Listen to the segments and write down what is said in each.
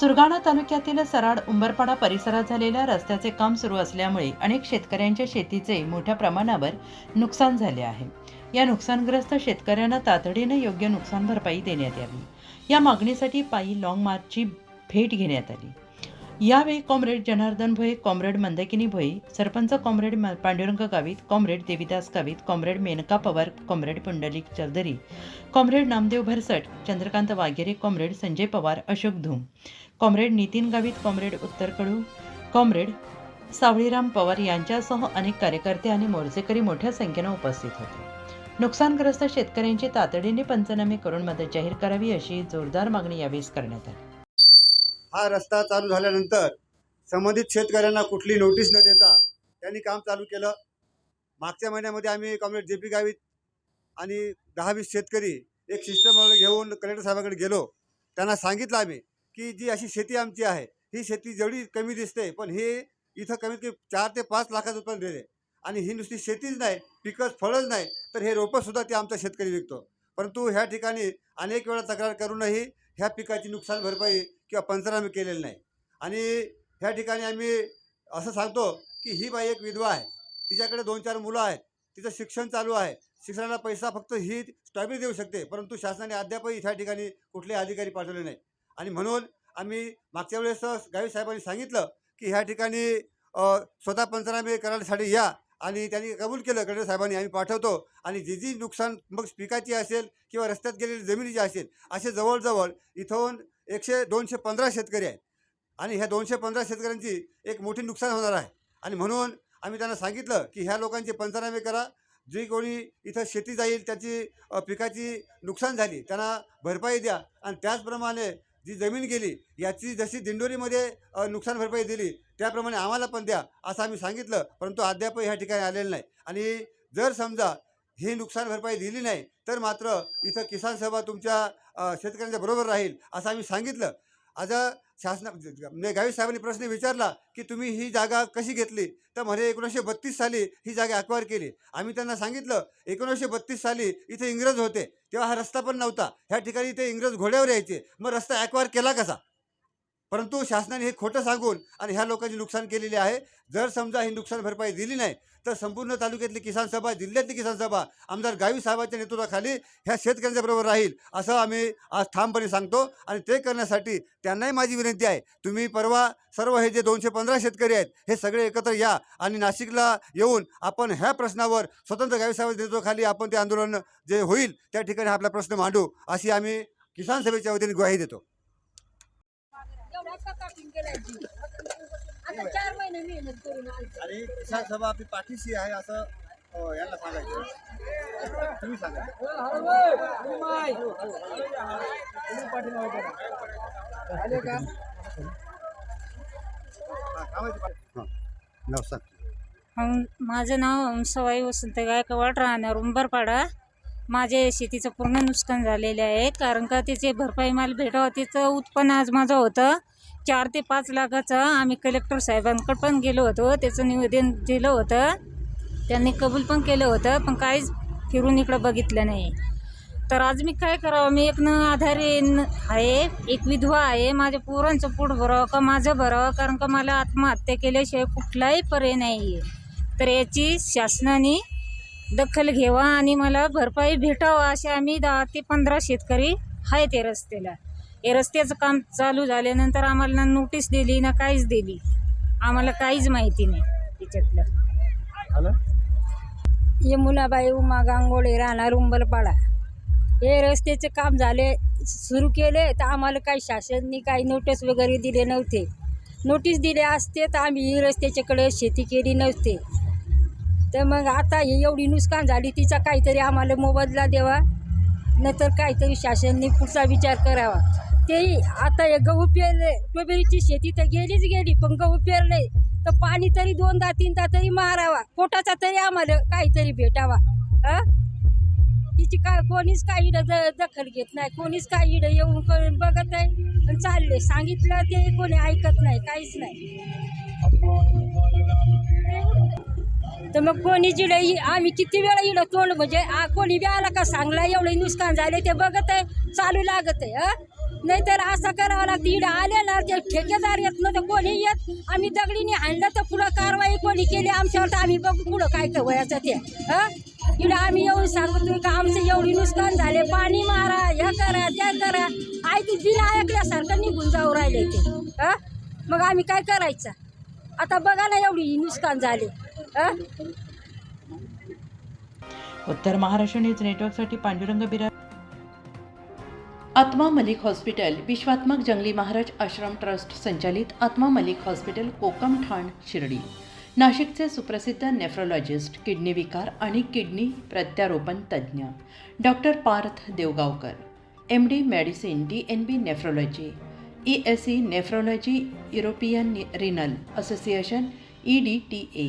सुरगाणा तालुक्यातील सराड उंबरपाडा परिसरात झालेल्या रस्त्याचे काम सुरू असल्यामुळे अनेक शेतकऱ्यांच्या शेतीचे मोठ्या प्रमाणावर नुकसान झाले आहे. या नुकसानग्रस्त शेतकऱ्यांना तातडीने योग्य नुकसान भरपाई देण्यात यावी. या मागणीसाठी पायी लाँग मार्चची भेट घेण्यात आली. यावेळी comrade Janardan Bhoye comrade Mandakini Bhoye sarpanch comrade म- Pandurang Gavit comrade Devidas Gavit comrade Menka Pawar comrade Pundalik Chaudhari comrade Namdev Bharsat Chandrakant Waghere comrade Sanjay Pawar Ashok Dhoom comrade Nitin Gavit comrade उत्तर कडू comrade Savliram Pawar यांच्यासह अनेक कार्यकर्ते आणि मोर्चेकरी मोठ्या संख्येनं उपस्थित होते. नुकसानग्रस्त शेतकऱ्यांची तातडीने पंचनामे करून मदत जाहीर करावी अशी जोरदार मागणी यावेळी करण्यात आली. हा रस्ता चालू झाल्यानंतर संबंधित शेतकऱ्यांना कुठली नोटीस न देता त्यांनी काम चालू केलं. मागच्या महिन्यामध्ये आम्ही कॉम्रेड जे पी गावीत आणि दहा वीस शेतकरी एक सिस्टम घेऊन कलेक्टर साहेबाकडे गेलो. त्यांना सांगितलं आम्ही की जी अशी शेती आमची आहे ही शेती जेवढी कमी दिसते पण हे इथं कमीत कमी चार ते पाच लाखाचं उत्पन्न देते. आणि ही नुसती शेतीच नाही पिकच फळच नाही तर हे रोपंसुद्धा ते आमचा शेतकरी विकतो. परंतु ह्या ठिकाणी अनेक वेळा तक्रार करूनही ह्या पिकाची नुकसान भरपाई किंवा पंचनामे केलेले नाही. आणि ह्या ठिकाणी आम्ही असं सांगतो की ही बाई एक विधवा आहे. तिच्याकडे दोन चार मुलं आहेत. तिचं शिक्षण चालू आहे. शिक्षणाला पैसा फक्त ही स्टॉबी देऊ शकते. परंतु शासनाने अद्यापही ह्या ठिकाणी कुठलेही अधिकारी पाठवले नाही आणि म्हणून आम्ही मागच्या वेळेस गावी साहेबांनी सांगितलं की ह्या ठिकाणी स्वतः पंचनामे करण्यासाठी या. आणि त्यांनी कबूल केलं कलेक्टर साहेबांनी आम्ही पाठवतो. आणि जी जी नुकसान मग पिकाची असेल किंवा रस्त्यात गेलेली जमिनीची असेल असे जवळजवळ इथून एकशे दोनशे पंधरा शेतकरी आहेत. आणि ह्या दोनशे पंधरा शेतकऱ्यांची एक मोठी नुकसान होणार आहे. आणि म्हणून आम्ही त्यांना सांगितलं की ह्या लोकांचे पंचनामे करा. जी कोणी इथं शेती जाईल त्याची पिकाची नुकसान झाली त्यांना भरपाई द्या. आणि त्याचप्रमाणे जी जमीन गेली याची जशी दिंडोरीमध्ये नुकसान भरपाई दिली त्याप्रमाणे आम्हाला पण द्या असं आम्ही सांगितलं परंतु अद्याप ह्या ठिकाणी आलेलं नाही. आणि जर समजा ही नुकसान भरपाई दिली नाही तर मात्र इथं किसान सभा तुमच्या शेतकऱ्यांच्या बरोबर राहील असं आम्ही सांगितलं. आज शासना म्हणजे गावी साहेबांनी प्रश्न विचारला की तुम्ही ही जागा कशी घेतली? तर म्हणे एकोणीसशे बत्तीस साली ही जागा अक्वायर केली. आम्ही त्यांना सांगितलं एकोणीसशे बत्तीस साली इथे इंग्रज होते. तेव्हा हा रस्ता पण नव्हता. ह्या ठिकाणी इथे इंग्रज घोड्यावर यायचे. मग रस्ता अक्वायर केला कसा? परंतु शासनाने हे खोटं सांगून आणि ह्या लोकांची नुकसान केलेले आहे. जर समजा ही नुकसान भरपाई दिली नाही तर संपूर्ण तालुक्यातली किसान सभा जिल्ह्यातली किसान सभा आमदार गावी साहेबांच्या नेतृत्वाखाली ह्या शेतकऱ्यांच्या बरोबर राहील असं आम्ही आज ठामपणे सांगतो. आणि ते करण्यासाठी त्यांनाही माझी विनंती आहे तुम्ही परवा सर्व हे जे दोनशे पंधरा शेतकरी आहेत हे सगळे एकत्र या आणि नाशिकला येऊन आपण ह्या प्रश्नावर स्वतंत्र गावी साहेबांच्या नेतृत्वाखाली आपण ते आंदोलन जे होईल त्या ठिकाणी आपला प्रश्न मांडू अशी आम्ही किसान सभेच्या वतीने ग्वाही देतो. एवढा कापून केलाय आता चार महिने मेहनत करून आलतो आणि किसान सभा आपली पाठीशी आहे असं अ, यांना सांगायचं तुम्ही सांगा हा, कामाची पाठी- हा. नाव सांग. हं, माझं नाव सवाई वसंत गायकवाड राहणार उंबरपाडा माझे शेतीचं पूर्ण नुकसान झालेले आहे. कारण का त्याचे भरपाई मला भेटावं त्याचं उत्पन्न आज माझं होतं. चार ते पाच लाखाचं आम्ही कलेक्टर साहेबांकडे पण गेलो होतो. त्याचं निवेदन दिलं होतं. त्यांनी कबूल पण केलं होतं पण काहीच फिरून इकडं बघितलं नाही. तर आज मी काय करावं? मी एक न आधारी आहे एक विधवा आहे. माझ्या पोरांचं पोट भरावं का माझं भरावं? कारण का मला आत्महत्या केल्याशिवाय कुठलाही पर्याय नाही आहे तर याची शासनाने दखल घ्यावा आणि मला भरपाई भेटावं असे आम्ही दहा ते पंधरा शेतकरी आहेत या रस्त्याला. हे रस्त्याचं काम चालू झाल्यानंतर आम्हाला ना नोटीस दिली ना काहीच दिली. आम्हाला काहीच माहिती नाही त्याच्यातलं. यमुनाबाई उमा गांगोळे राहणार उंबरपाडा हे रस्त्याचे काम झाले सुरू केले तर आम्हाला काही शासनाने काही नोटीस वगैरे दिले नव्हते. नोटीस दिले असते तर आम्ही ही रस्त्याच्याकडे शेती केली नव्हते. तर मग आता हे एवढी नुकसान झाली तिचा काहीतरी आम्हाला मोबदला द्यावा नंतर काहीतरी शासनने पुढचा विचार करावा. तेही आता हे गहू पेरले स्ट्रॉबेरीची शेती तर गेलीच गेली पण गहू पेरले तर पाणी तरी दोनदा तीनदा तरी मारावा पोटाचा तरी आम्हाला काहीतरी भेटावा हा? तिची काय कोणीच काही इकडं द दखल घेत नाही कोणीच काही इडं येऊन क- बघत नाही. आणि चालले सांगितलं ते कोणी ऐकत नाही काहीच नाही. तर मग कोणी जिडं आम्ही किती वेळा इडं तोंड म्हणजे आ, कोणी बी आला का सांगला एवढं नुकसान झालं ते बघत आहे चालू लागत आहे हा? नाहीतर असं करावं लागतं इडं आले ना ते ठेकेदार येत ना तर कोणी येत आम्ही दगडीने आणलं तर पुढं कारवाई कोणी केली आमच्यावर तर आम्ही बघू पुढं काय काय वयाचं ते हां? इडं आम्ही येऊन सांगतो का आमचं एवढी नुकसान झाले पाणी मारा हे करा त्या करा आई ती बिन ऐकल्यासारखं निघून जाऊ राहिले ते मग आम्ही काय करायचं? आता बघा ना एवढी नुकसान झाले. उत्तर महाराष्ट्र न्यूज नेटवर्कसाठी पांडुरंग बिरा आत्मा मलिक हॉस्पिटल विश्वात्मक जंगली महाराज आश्रम ट्रस्ट संचालित आत्मा मलिक हॉस्पिटल कोकम ठाण शिर्डी. नाशिकचे सुप्रसिद्ध नेफ्रोलॉजिस्ट किडनी विकार आणि किडनी प्रत्यारोपण तज्ज्ञ. Doctor Parth Devgaonkar M D medicine D N B nephrology E S E nephrology European renal association E D T A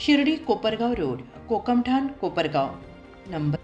Shirdi Kopargaon road Kokamthan Kopargaon. Number